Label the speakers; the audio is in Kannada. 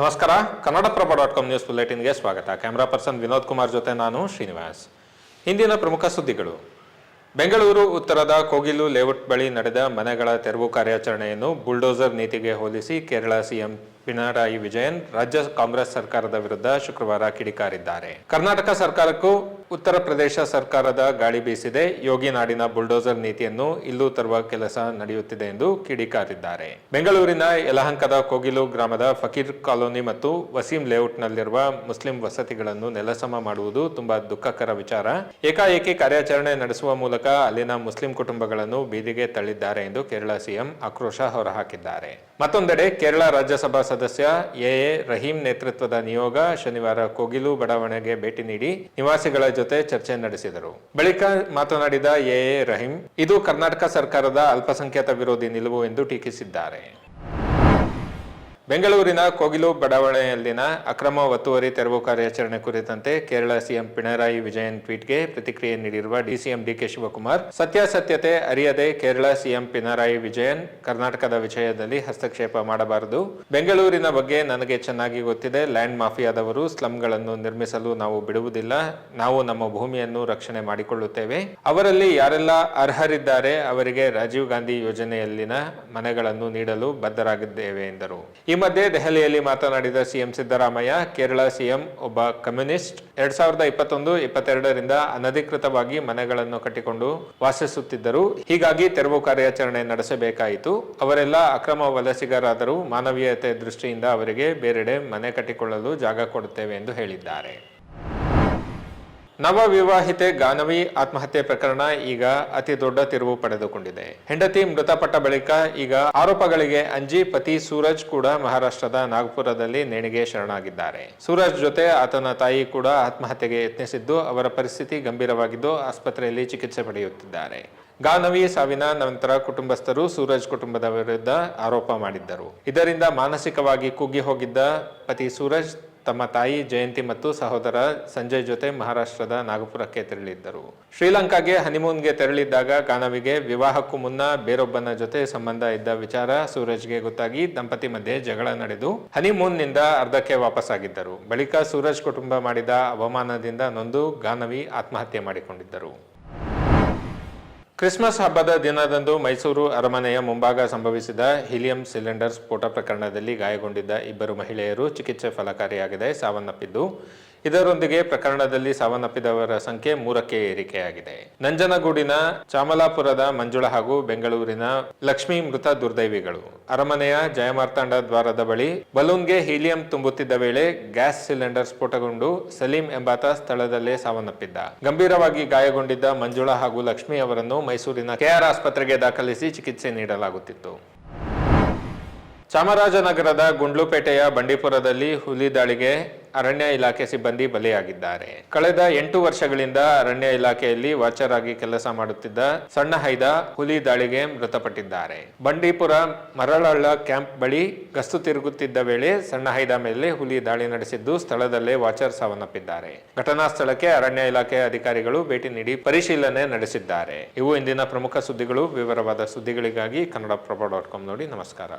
Speaker 1: ನಮಸ್ಕಾರ. ಕನ್ನಡಪ್ರಭ ಡಾಟ್ ಕಾಮ್ ನ್ಯೂಸ್ ಬುಲೆಟಿನ್ಗೆ ಸ್ವಾಗತ. ಕ್ಯಾಮ್ರಾ ಪರ್ಸನ್ ವಿನೋದ್ ಕುಮಾರ್ ಜೊತೆ ನಾನು ಶ್ರೀನಿವಾಸ್. ಹಿಂದಿನ ಪ್ರಮುಖ ಸುದ್ದಿಗಳು. ಬೆಂಗಳೂರು, ಉತ್ತರದ ಕೋಗಿಲು ಲೇಔಟ್ ಬಳಿ ನಡೆದ ಮನೆಗಳ ತೆರವು ಕಾರ್ಯಾಚರಣೆಯನ್ನು ಬುಲ್ಡೋಸರ್ ನೀತಿಗೆ ಹೋಲಿಸಿ ಕೇರಳ ಸಿಎಂ ಪಿಣರಾಯಿ ವಿಜಯನ್ ರಾಜ್ಯ ಕಾಂಗ್ರೆಸ್ ಸರ್ಕಾರದ ವಿರುದ್ಧ ಶುಕ್ರವಾರ ಕಿಡಿಕಾರಿದ್ದಾರೆ. ಕರ್ನಾಟಕ ಸರ್ಕಾರಕ್ಕೂ ಉತ್ತರ ಪ್ರದೇಶ ಸರ್ಕಾರದ ಗಾಳಿ ಬೀಸಿದೆ. ಯೋಗಿ ನಾಡಿನ ಬುಲ್ಡೋಸರ್ ನೀತಿಯನ್ನು ಇಲ್ಲೂ ತರುವ ಕೆಲಸ ನಡೆಯುತ್ತಿದೆ ಎಂದು ಕಿಡಿಕಾರಿದ್ದಾರೆ. ಬೆಂಗಳೂರಿನ ಯಲಹಂಕದ ಕೋಗಿಲು ಗ್ರಾಮದ ಫಕೀರ್ ಕಾಲೋನಿ ಮತ್ತು ವಸೀಂ ಲೇಔಟ್ನಲ್ಲಿರುವ ಮುಸ್ಲಿಂ ವಸತಿಗಳನ್ನು ನೆಲಸಮ ಮಾಡುವುದು ತುಂಬಾ ದುಃಖಕರ ವಿಚಾರ. ಏಕಾಏಕಿ ಕಾರ್ಯಾಚರಣೆ ನಡೆಸುವ ಮೂಲಕ ಅಲ್ಲಿನ ಮುಸ್ಲಿಂ ಕುಟುಂಬಗಳನ್ನು ಬೀದಿಗೆ ತಳ್ಳಿದ್ದಾರೆ ಎಂದು ಕೇರಳ ಸಿಎಂ ಆಕ್ರೋಶ ಹೊರಹಾಕಿದ್ದಾರೆ. ಮತ್ತೊಂದೆಡೆ ಕೇರಳ ರಾಜ್ಯಸಭಾ ಸದಸ್ಯ ಎ ಎ ರಹೀಂ ನೇತೃತ್ವದ ನಿಯೋಗ ಶನಿವಾರ ಕೋಗಿಲು ಬಡಾವಣೆಗೆ ಭೇಟಿ ನೀಡಿ ನಿವಾಸಿಗಳ ಜೊತೆ ಚರ್ಚೆ ನಡೆಸಿದರು. ಬಳಿಕ ಮಾತನಾಡಿದ ಎ ಎ ರಹೀಂ, ಇದು ಕರ್ನಾಟಕ ಸರ್ಕಾರದ ಅಲ್ಪಸಂಖ್ಯಾತ ವಿರೋಧಿ ನಿಲುವು ಎಂದು ಟೀಕಿಸಿದ್ದಾರೆ. ಬೆಂಗಳೂರಿನ ಕೋಗಿಲು ಬಡಾವಣೆಯಲ್ಲಿನ ಅಕ್ರಮ ಒತ್ತುವರಿ ತೆರವು ಕಾರ್ಯಾಚರಣೆ ಕುರಿತಂತೆ ಕೇರಳ ಸಿಎಂ ಪಿಣರಾಯಿ ವಿಜಯನ್ ಟ್ವೀಟ್ಗೆ ಪ್ರತಿಕ್ರಿಯೆ ನೀಡಿರುವ ಡಿಸಿಎಂ ಡಿಕೆ ಶಿವಕುಮಾರ್, ಸತ್ಯಾಸತ್ಯತೆ ಅರಿಯದೆ ಕೇರಳ ಸಿಎಂ ಪಿಣರಾಯಿ ವಿಜಯನ್ ಕರ್ನಾಟಕದ ವಿಷಯದಲ್ಲಿ ಹಸ್ತಕ್ಷೇಪ ಮಾಡಬಾರದು. ಬೆಂಗಳೂರಿನ ಬಗ್ಗೆ ನನಗೆ ಚೆನ್ನಾಗಿ ಗೊತ್ತಿದೆ. ಲ್ಯಾಂಡ್ ಮಾಫಿಯಾದವರು ಸ್ಲಂಗಳನ್ನು ನಿರ್ಮಿಸಲು ನಾವು ಬಿಡುವುದಿಲ್ಲ. ನಾವು ನಮ್ಮ ಭೂಮಿಯನ್ನು ರಕ್ಷಣೆ ಮಾಡಿಕೊಳ್ಳುತ್ತೇವೆ. ಅವರಲ್ಲಿ ಯಾರೆಲ್ಲ ಅರ್ಹರಿದ್ದಾರೆ ಅವರಿಗೆ ರಾಜೀವ್ ಗಾಂಧಿ ಯೋಜನೆಯಲ್ಲಿನ ಮನೆಗಳನ್ನು ನೀಡಲು ಬದ್ಧರಾಗಿದ್ದೇವೆ ಎಂದರು. ಮಧ್ಯೆ ದೆಹಲಿಯಲ್ಲಿ ಮಾತನಾಡಿದ ಸಿಎಂ ಸಿದ್ದರಾಮಯ್ಯ, ಕೇರಳ ಸಿಎಂ ಒಬ್ಬ ಕಮ್ಯುನಿಸ್ಟ್. ಎರಡ್ ಸಾವಿರದ ಇಪ್ಪತ್ತೊಂದು, ಇಪ್ಪತ್ತೆರಡರಿಂದ ಅನಧಿಕೃತವಾಗಿ ಮನೆಗಳನ್ನು ಕಟ್ಟಿಕೊಂಡು ವಾಸಿಸುತ್ತಿದ್ದರು. ಹೀಗಾಗಿ ತೆರವು ಕಾರ್ಯಾಚರಣೆ ನಡೆಸಬೇಕಾಯಿತು. ಅವರೆಲ್ಲ ಅಕ್ರಮ ವಲಸಿಗರಾದರೂ ಮಾನವೀಯತೆ ದೃಷ್ಟಿಯಿಂದ ಅವರಿಗೆ ಬೇರೆಡೆ ಮನೆ ಕಟ್ಟಿಕೊಳ್ಳಲು ಜಾಗ ಕೊಡುತ್ತೇವೆ ಎಂದು ಹೇಳಿದ್ದಾರೆ. ನವ ವಿವಾಹಿತೆ ಗಾನವಿ ಆತ್ಮಹತ್ಯೆ ಪ್ರಕರಣ ಈಗ ಅತಿ ದೊಡ್ಡ ತಿರುವು ಪಡೆದುಕೊಂಡಿದೆ. ಹೆಂಡತಿ ಮೃತಪಟ್ಟ ಬಳಿಕ ಈಗ ಆರೋಪಗಳಿಗೆ ಅಂಜಿ ಪತಿ ಸೂರಜ್ ಕೂಡ ಮಹಾರಾಷ್ಟ್ರದ ನಾಗ್ಪುರದಲ್ಲಿ ನೇಣಿಗೆ ಶರಣಾಗಿದ್ದಾರೆ. ಸೂರಜ್ ಜೊತೆ ಆತನ ತಾಯಿ ಕೂಡ ಆತ್ಮಹತ್ಯೆಗೆ ಯತ್ನಿಸಿದ್ದು, ಅವರ ಪರಿಸ್ಥಿತಿ ಗಂಭೀರವಾಗಿದ್ದು ಆಸ್ಪತ್ರೆಯಲ್ಲಿ ಚಿಕಿತ್ಸೆ ಪಡೆಯುತ್ತಿದ್ದಾರೆ. ಗಾನವಿ ಸಾವಿನ ನಂತರ ಕುಟುಂಬಸ್ಥರು ಸೂರಜ್ ಕುಟುಂಬದ ವಿರುದ್ಧ ಆರೋಪ ಮಾಡಿದ್ದರು. ಇದರಿಂದ ಮಾನಸಿಕವಾಗಿ ಕುಗ್ಗಿ ಹೋಗಿದ್ದ ಪತಿ ಸೂರಜ್ ತಮ್ಮ ತಾಯಿ ಜಯಂತಿ ಮತ್ತು ಸಹೋದರ ಸಂಜಯ್ ಜೊತೆ ಮಹಾರಾಷ್ಟ್ರದ ನಾಗಪುರಕ್ಕೆ ತೆರಳಿದ್ದರು. ಶ್ರೀಲಂಕಾಗೆ ಹನಿಮೂನ್ಗೆ ತೆರಳಿದ್ದಾಗ ಗಾನವಿಗೆ ವಿವಾಹಕ್ಕೂ ಮುನ್ನ ಬೇರೊಬ್ಬನ ಜೊತೆ ಸಂಬಂಧ ಇದ್ದ ವಿಚಾರ ಸೂರಜ್ಗೆ ಗೊತ್ತಾಗಿ ದಂಪತಿ ಮಧ್ಯೆ ಜಗಳ ನಡೆದು ಹನಿಮೂನ್ನಿಂದ ಅರ್ಧಕ್ಕೆ ವಾಪಸ್ಸಾಗಿದ್ದರು. ಬಳಿಕ ಸೂರಜ್ ಕುಟುಂಬ ಮಾಡಿದ ಅವಮಾನದಿಂದ ನೊಂದು ಗಾನವಿ ಆತ್ಮಹತ್ಯೆ ಮಾಡಿಕೊಂಡಿದ್ದರು. ಕ್ರಿಸ್ಮಸ್ ಹಬ್ಬದ ದಿನದಂದು ಮೈಸೂರು ಅರಮನೆಯ ಮುಂಭಾಗ ಸಂಭವಿಸಿದ ಹೀಲಿಯಂ ಸಿಲಿಂಡರ್ ಸ್ಫೋಟ ಪ್ರಕರಣದಲ್ಲಿ ಗಾಯಗೊಂಡಿದ್ದ ಇಬ್ಬರು ಮಹಿಳೆಯರು ಚಿಕಿತ್ಸೆ ಫಲಕಾರಿಯಾಗಿದೆ, ಸಾವನ್ನಪ್ಪಿದ್ದು. ಇದರೊಂದಿಗೆ ಪ್ರಕರಣದಲ್ಲಿ ಸಾವನ್ನಪ್ಪಿದವರ ಸಂಖ್ಯೆ ಮೂರಕ್ಕೆ ಏರಿಕೆಯಾಗಿದೆ. ನಂಜನಗೂಡಿನ ಚಾಮಲಾಪುರದ ಮಂಜುಳ ಹಾಗೂ ಬೆಂಗಳೂರಿನ ಲಕ್ಷ್ಮೀ ಮೃತ ದುರ್ದೈವಿಗಳು. ಅರಮನೆಯ ಜಯಮಾರ್ತಾಂಡ ದ್ವಾರದ ಬಳಿ ಬಲೂನ್ಗೆ ಹೀಲಿಯಂ ತುಂಬುತ್ತಿದ್ದ ವೇಳೆ ಗ್ಯಾಸ್ ಸಿಲಿಂಡರ್ ಸ್ಫೋಟಗೊಂಡು ಸಲೀಂ ಎಂಬಾತ ಸ್ಥಳದಲ್ಲೇ ಸಾವನ್ನಪ್ಪಿದ್ದ. ಗಂಭೀರವಾಗಿ ಗಾಯಗೊಂಡಿದ್ದ ಮಂಜುಳ ಹಾಗೂ ಲಕ್ಷ್ಮಿ ಅವರನ್ನು ಮೈಸೂರಿನ ಕೆಆರ್ ಆಸ್ಪತ್ರೆಗೆ ದಾಖಲಿಸಿ ಚಿಕಿತ್ಸೆ ನೀಡಲಾಗುತ್ತಿತ್ತು. ಚಾಮರಾಜನಗರದ ಗುಂಡ್ಲುಪೇಟೆಯ ಬಂಡೀಪುರದಲ್ಲಿ ಹುಲಿ ದಾಳಿಗೆ ಅರಣ್ಯ ಇಲಾಖೆ ಸಿಬ್ಬಂದಿ ಬಲಿಯಾಗಿದ್ದಾರೆ. ಕಳೆದ ಎಂಟು ವರ್ಷಗಳಿಂದ ಅರಣ್ಯ ಇಲಾಖೆಯಲ್ಲಿ ವಾಚರ್ ಆಗಿ ಕೆಲಸ ಮಾಡುತ್ತಿದ್ದ ಸಣ್ಣ ಹೈದ ಹುಲಿ ದಾಳಿಗೆ ಮೃತಪಟ್ಟಿದ್ದಾರೆ. ಬಂಡೀಪುರ ಮರಳಳ್ಳ ಕ್ಯಾಂಪ್ ಬಳಿ ಗಸ್ತು ತಿರುಗುತ್ತಿದ್ದ ವೇಳೆ ಸಣ್ಣ ಹೈದ ಮೇಲೆ ಹುಲಿ ದಾಳಿ ನಡೆಸಿದ್ದು ಸ್ಥಳದಲ್ಲೇ ವಾಚರ್ ಸಾವನ್ನಪ್ಪಿದ್ದಾರೆ. ಘಟನಾ ಸ್ಥಳಕ್ಕೆ ಅರಣ್ಯ ಇಲಾಖೆ ಅಧಿಕಾರಿಗಳು ಭೇಟಿ ನೀಡಿ ಪರಿಶೀಲನೆ ನಡೆಸಿದ್ದಾರೆ. ಇವು ಇಂದಿನ ಪ್ರಮುಖ ಸುದ್ದಿಗಳು. ವಿವರವಾದ ಸುದ್ದಿಗಳಿಗಾಗಿ ಕನ್ನಡ ಪ್ರಭ ಡಾಟ್ ಕಾಮ್ ನೋಡಿ. ನಮಸ್ಕಾರ.